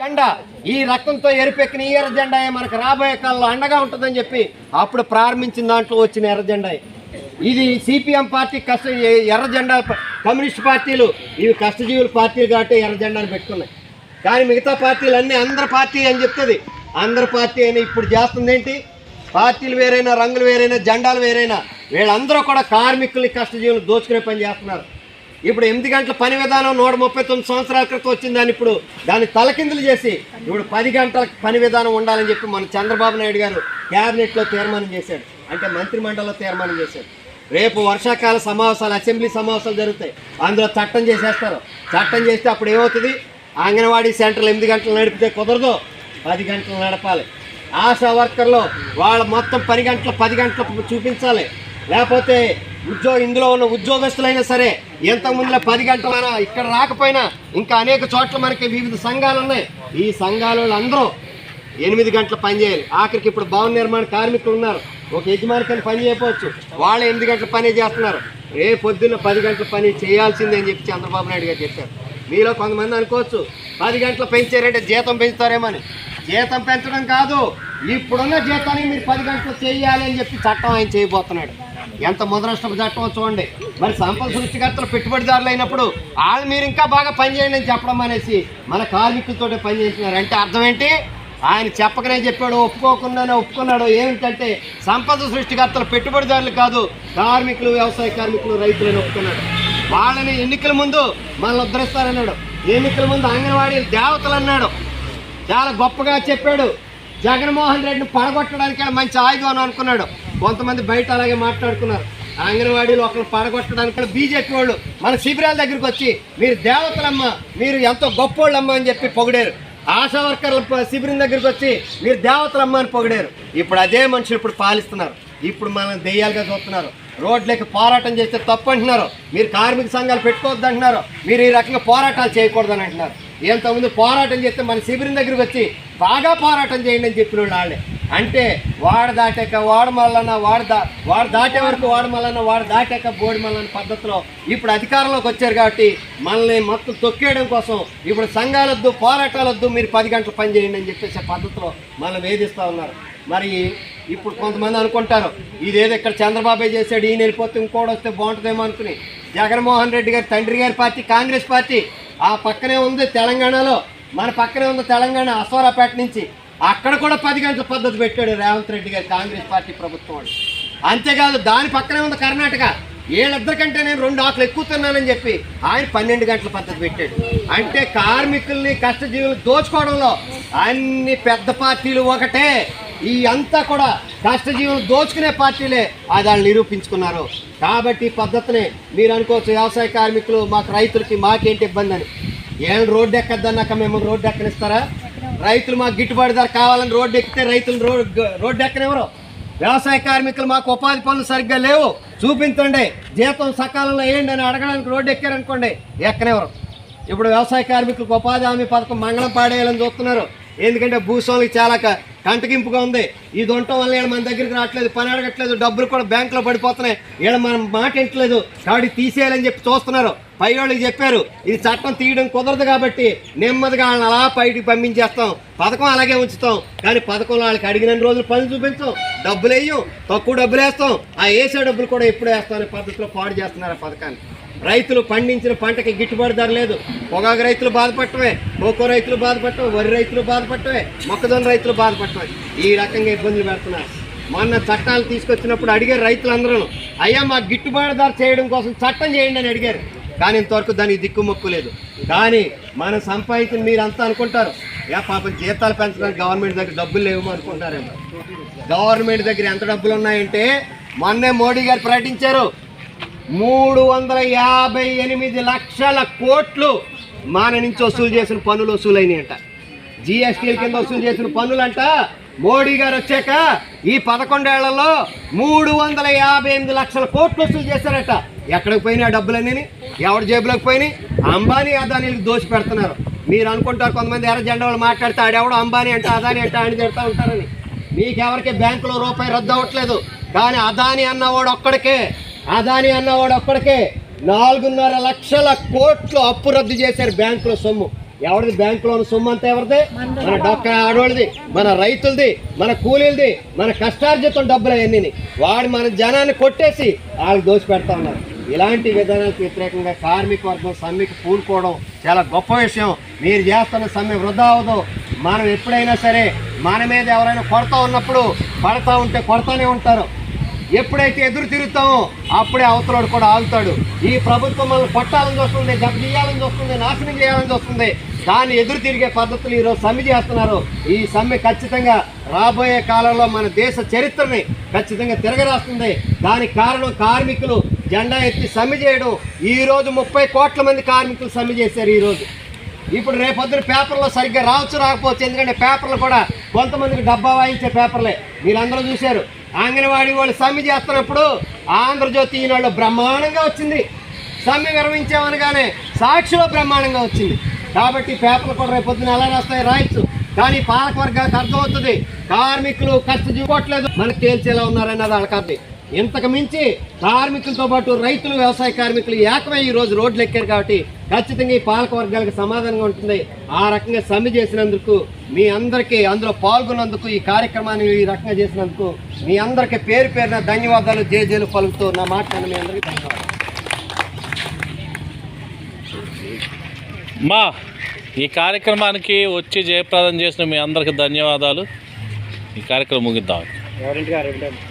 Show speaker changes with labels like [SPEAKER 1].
[SPEAKER 1] జెండా. ఈ రక్తంతో ఎరిపెక్కిన ఈ ఎర్ర జెండా మనకు రాబోయే కాలంలో అండగా ఉంటుందని చెప్పి అప్పుడు ప్రారంభించిన దాంట్లో వచ్చిన ఎర్ర జెండా ఇది సిపిఎం పార్టీ కష్ట ఎర్ర జెండా కమ్యూనిస్ట్ పార్టీలు ఇవి కష్టజీవుల పార్టీలు కాబట్టి ఎర్ర జెండాను పెట్టుకున్నాయి. కానీ మిగతా పార్టీలు అన్నీ అందరి పార్టీ అని చెప్తుంది. అందరి పార్టీ అని ఇప్పుడు చేస్తుంది ఏంటి? పార్టీలు వేరైనా రంగులు వేరైనా జెండాలు వేరైనా వీళ్ళందరూ కూడా కార్మికుల్ని కష్టజీవులు దోచుకునే పని చేస్తున్నారు. ఇప్పుడు ఎనిమిది గంటల పని విధానం నూట ముప్పై తొమ్మిది సంవత్సరాల క్రితం వచ్చింది దాన్ని ఇప్పుడు దాన్ని తలకిందులు చేసి ఇప్పుడు పది గంటల పని విధానం ఉండాలని చెప్పి మన చంద్రబాబు నాయుడు గారు క్యాబినెట్లో తీర్మానం చేశాడు అంటే మంత్రిమండలిలో తీర్మానం చేశాడు రేపు వర్షాకాల సమావేశాలు అసెంబ్లీ సమావేశాలు జరుగుతాయి. అందులో చట్టం చేసేస్తారు. చట్టం చేస్తే అప్పుడు ఏమవుతుంది? అంగన్వాడీ సెంటర్లు ఎనిమిది గంటలు నడిపితే కుదరదు. పది గంటలు నడపాలి. ఆశా వర్కర్లు వాళ్ళ మొత్తం పని గంటలు పది గంటలు చూపించాలి. లేకపోతే ఉద్యోగ ఇందులో ఉన్న ఉద్యోగస్తులైనా సరే ఎంతమందిలో పది గంటలైనా ఇక్కడ రాకపోయినా ఇంకా అనేక చోట్ల మనకి వివిధ సంఘాలు ఉన్నాయి. ఈ సంఘాల అందరూ ఎనిమిది గంటలు పని చేయాలి. ఆఖరికి ఇప్పుడు భవన నిర్మాణ కార్మికులు ఉన్నారు. ఒక యజమానికని పని చేయకపోవచ్చు. వాళ్ళు ఎనిమిది గంటల పని చేస్తున్నారు. రేపు పొద్దున్న పది గంటల పని చేయాల్సిందే అని చెప్పి చంద్రబాబు నాయుడు గారు చెప్పారు. మీలో కొంతమంది అనుకోవచ్చు పది గంటలు పెంచారంటే జీతం పెంచుతారేమని. జీతం పెంచడం కాదు ఇప్పుడున్న జీతానికి మీరు పది గంటలు చేయాలి అని చెప్పి చట్టం ఆయన చేయబోతున్నాడు. ఎంత ముద్రష్టపు చట్టం చూడండి. మరి సంపద సృష్టికర్తలు పెట్టుబడిదారులు అయినప్పుడు వాళ్ళు మీరు ఇంకా బాగా పనిచేయండి అని చెప్పడం అనేసి మన కార్మికులతో పనిచేస్తున్నారు అంటే అర్థం ఏంటి? ఆయన చెప్పకనే చెప్పాడు ఒప్పుకోకుండానే ఒప్పుకున్నాడు. ఏమిటంటే సంపద సృష్టికర్తలు పెట్టుబడిదారులు కాదు కార్మికులు వ్యవసాయ కార్మికులు రైతులను ఒప్పుకున్నాడు. వాళ్ళని ఎన్నికల ముందు మనల్ని ఉద్ధరిస్తారన్నాడు. ఎన్నికల ముందు అంగన్వాడీ దేవతలు అన్నాడు. చాలా గొప్పగా చెప్పాడు. జగన్మోహన్ రెడ్డిని పడగొట్టడానికి మంచి ఆయుధం అని అనుకున్నాడు. కొంతమంది బయట అలాగే మాట్లాడుకున్నారు. అంగన్వాడీలు ఒకరు పడగొట్టడానికి బీజేపీ వాళ్ళు మన శిబిరాల దగ్గరికి వచ్చి మీరు దేవతలమ్మ మీరు ఎంతో గొప్పోళ్ళమ్మ అని చెప్పి పొగిడారు. ఆశా వర్కర్ల శిబిరం దగ్గరికి వచ్చి మీరు దేవతలమ్మ అని పొగిడారు. ఇప్పుడు అదే మనుషులు ఇప్పుడు పాలిస్తున్నారు. ఇప్పుడు మనం దెయ్యాలుగా చూస్తున్నారు. రోడ్లకి పోరాటం చేస్తే తప్పు అంటున్నారు మీరు కార్మిక సంఘాలు పెట్టుకోవద్దు అంటున్నారు. మీరు ఈ రకంగా పోరాటాలు చేయకూడదని అంటున్నారు. ఎంతమంది పోరాటం చేస్తే మన శిబిరం దగ్గరికి వచ్చి బాగా పోరాటం చేయండి అని చెప్పిన వాళ్ళు వాళ్ళే. అంటే వాడు దాటాక వాడు మల్లన్న వాడు దా వాడు దాటే వరకు వాడు మల్లన్న వాడు దాటాక బోడి మల్లన్న పద్ధతిలో ఇప్పుడు అధికారంలోకి వచ్చారు కాబట్టి మనల్ని మొత్తం తొక్కేయడం కోసం ఇప్పుడు సంఘాలొద్దు పోరాటాలొద్దు మీరు పది గంటలు పనిచేయండి అని చెప్పేసి పద్ధతిలో మనల్ని వేధిస్తూ ఉన్నారు. మరి ఇప్పుడు కొంతమంది అనుకుంటారు ఇదేదో ఇక్కడ చంద్రబాబే చేశాడు ఈయన వెళ్ళిపోతే ఇంకోటి వస్తే బాగుంటుందేమో అనుకుని. జగన్మోహన్ రెడ్డి గారి తండ్రి గారి పార్టీ కాంగ్రెస్ పార్టీ ఆ పక్కనే ఉంది తెలంగాణలో. మన పక్కనే ఉంది తెలంగాణ అసోరాపేట నుంచి. అక్కడ కూడా పది గంటల పద్ధతి పెట్టాడు రేవంత్ రెడ్డి గారు కాంగ్రెస్ పార్టీ ప్రభుత్వం వాడు అంతేకాదు దాని పక్కనే ఉంది కర్ణాటక. వీళ్ళిద్దరికంటే నేను రెండు ఆకులు ఎక్కువ తిన్నానని చెప్పి ఆయన పన్నెండు గంటల పద్ధతి పెట్టాడు. అంటే కార్మికుల్ని కష్టజీవులు దోచుకోవడంలో అన్ని పెద్ద పార్టీలు ఒకటే. ఈ అంతా కూడా కష్టజీవులు దోచుకునే పార్టీలే అది వాళ్ళు నిరూపించుకున్నారు. కాబట్టి ఈ పద్ధతిని మీరు అనుకోవచ్చు వ్యవసాయ కార్మికులు మాకు రైతులకి మాకేంటి ఇబ్బంది అని. ఏం రోడ్డు ఎక్కద్దన్నాక మేము రోడ్డు ఎక్కనిస్తారా? రైతులు మాకు గిట్టుబాటు ధర కావాలని రోడ్డు ఎక్కితే రైతులు రోడ్డు రోడ్డు ఎక్కనివ్వరు వ్యవసాయ కార్మికులు మాకు ఉపాధి పనులు సరిగ్గా లేవు. చూపించండి. జీతం సకాలంలో ఏంటి అని అడగడానికి రోడ్డు ఎక్కారనుకోండి ఎక్కనివ్వరు ఇప్పుడు వ్యవసాయ కార్మికులకు ఉపాధి హామీ పథకం మంగళం పాడేయాలని చూస్తున్నారు. ఎందుకంటే భూస్వామికి చాలా కంటగింపుగా ఉంది. ఇది ఉండటం వల్ల ఈడ మన దగ్గరికి రావట్లేదు పని అడగట్లేదు డబ్బులు కూడా బ్యాంకులో పడిపోతున్నాయి. ఈడ మనం మాట ఇంటలేదు కాబట్టి తీసేయాలని చెప్పి చూస్తున్నారు. పై వాళ్ళకి చెప్పారు ఇది చట్టం తీయడం కుదరదు కాబట్టి నెమ్మదిగా వాళ్ళని అలా బయటికి పంపించేస్తాం. పథకం అలాగే ఉంచుతాం. కానీ పథకంలో వాళ్ళకి అడిగిన రోజులు పనులు చూపించాం. డబ్బులు వేయం. తక్కువ డబ్బులు వేస్తాం. ఆ వేసే డబ్బులు కూడా ఎప్పుడు వేస్తాం అనే పద్ధతిలో పాడు చేస్తున్నారు ఆ పథకాన్ని. రైతులు పండించిన పంటకి గిట్టుబాటు ధర లేదు. పొగాకు రైతులు బాధపడటమే కోకో రైతులు బాధపడటమే వరి రైతులు బాధపడటమే మొక్కజొన్న రైతులు బాధపడటమే. ఈ రకంగా ఇబ్బందులు పెడుతున్నారు. మొన్న చట్టాలు తీసుకొచ్చినప్పుడు అడిగారు రైతులందరూ అయ్యా మాకు గిట్టుబాటు ధర చేయడం కోసం చట్టం చేయండి అని అడిగారు. కానీ ఇంతవరకు దానికి దిక్కుమొక్కు లేదు. కానీ మన సంపాదించిన మీరు అంతా అనుకుంటారు. యా పాపం జీతాలు పెంచడానికి గవర్నమెంట్ దగ్గర డబ్బులు లేవు అనుకుంటారేమో. గవర్నమెంట్ దగ్గర ఎంత డబ్బులు ఉన్నాయంటే మొన్నే మోడీ గారు ప్రకటించారు. మూడు వందల యాభై ఎనిమిది లక్షల కోట్లు మన నుంచి వసూలు చేసిన పన్నులు వసూలైనాయంట. జిఎస్టీల కింద వసూలు చేసిన పన్నులంట మోడీ గారు వచ్చాక ఈ పదకొండేళ్ళలో మూడు వందల యాభై ఎనిమిది లక్షల కోట్లు వసూలు చేశారట. ఎక్కడికి పోయినా ఆ డబ్బులన్నీ ఎవరి జేబులోకి పోయినాయి? అంబానీ అదానీలకు దోషి పెడుతున్నారు. మీరు అనుకుంటారు కొంతమంది ఎర్ర జెండా వాళ్ళు మాట్లాడితే ఆడెవడో అంబానీ అంటే అదాని అంటే ఆయన తిడతా ఉంటారని. మీకెవరికి బ్యాంకులో రూపాయి రద్దు అవ్వట్లేదు. కానీ అదాని అన్నవాడు ఒక్కడికే అదాని అన్నవాడు ఒక్కడికే నాలుగున్నర లక్షల కోట్లు అప్పు రద్దు చేశారు బ్యాంకులో సొమ్ము. ఎవరిది బ్యాంకులో ఉన్న సొమ్ము అంతా ఎవరిది? మన డొక్క ఆడవాళ్ళది మన రైతులది మన కూలీలది మన కష్టార్జితం డబ్బులు అవన్నీ. వాడు మన జనాన్ని కొట్టేసి వాళ్ళకి దోసి పెడతా ఉన్నారు. ఇలాంటి విధానాలకు వ్యతిరేకంగా కార్మిక వర్గం సమ్మెకి పూనుకోవడం చాలా గొప్ప విషయం. మీరు చేస్తున్న సమ్మె వృధా అవదు మనం ఎప్పుడైనా సరే మన మీద ఎవరైనా కొడతా ఉన్నప్పుడు పడతా ఉంటే కొడతానే ఉంటారు. ఎప్పుడైతే ఎదురు తిరుగుతామో అప్పుడే అవతలోడు కూడా ఆగుతాడు. ఈ ప్రభుత్వం మనల్ని కొట్టాలని చూస్తుంది దెబ్బ తీయాలని చూస్తుంది నాశనం చేయాలని చూస్తుంది. దాన్ని ఎదురు తిరిగే పద్ధతులు ఈరోజు సమ్మె చేస్తున్నారు. ఈ సమ్మె ఖచ్చితంగా రాబోయే కాలంలో మన దేశ చరిత్రని ఖచ్చితంగా తిరగరాస్తుంది. దానికి కారణం కార్మికులు జెండా ఎత్తి సమ్మె చేయడం. ఈరోజు ముప్పై కోట్ల మంది కార్మికులు సమ్మె చేశారు ఈరోజు ఇప్పుడు రేపొద్దున పేపర్లో సరిగ్గా రావచ్చు రాకపోవచ్చు. ఎందుకంటే పేపర్లు కూడా కొంతమందికి డబ్బా వాయించే పేపర్లే. మీరందరూ చూశారు. అంగన్వాడీ వాళ్ళు సమ్మె చేస్తున్నప్పుడు ఆంధ్రజ్యోతి ఈనాడు బ్రహ్మాండంగా వచ్చింది. సమ్మె విరమించామనగానే సాక్షిలో బ్రహ్మాండంగా వచ్చింది. కాబట్టి పేపర్లు కూడా రేపు పొద్దున ఎలా రాస్తాయి రాయొచ్చు. కానీ పాలక వర్గానికి అర్థమవుతుంది కార్మికులు ఖర్చు చూపట్లేదు మనకు తేల్చేలా ఉన్నారన్నది వాళ్ళకి అర్థం. ఇంతకు మించి కార్మికులతో పాటు రైతులు వ్యవసాయ కార్మికులు ఏకమై ఈ రోజు రోడ్లు ఎక్కారు కాబట్టి ఖచ్చితంగా ఈ పాలక వర్గాలకు సమాధానంగా ఉంటుంది. ఆ రకంగా సమ్మె చేసినందుకు మీ అందరికీ అందులో పాల్గొన్నందుకు ఈ కార్యక్రమాన్ని ఈ రకంగా చేసినందుకు మీ అందరికీ పేరు పేరున ధన్యవాదాలు. జేజేలు పలుకుతూ నా మాట్లాడిన మీ అందరికీ ధన్యవాదాలు.
[SPEAKER 2] మా ఈ కార్యక్రమానికి వచ్చి జయప్రదం చేసిన మీ అందరికి ధన్యవాదాలు. ఈ కార్యక్రమం ముగిద్దాం.
[SPEAKER 1] గారు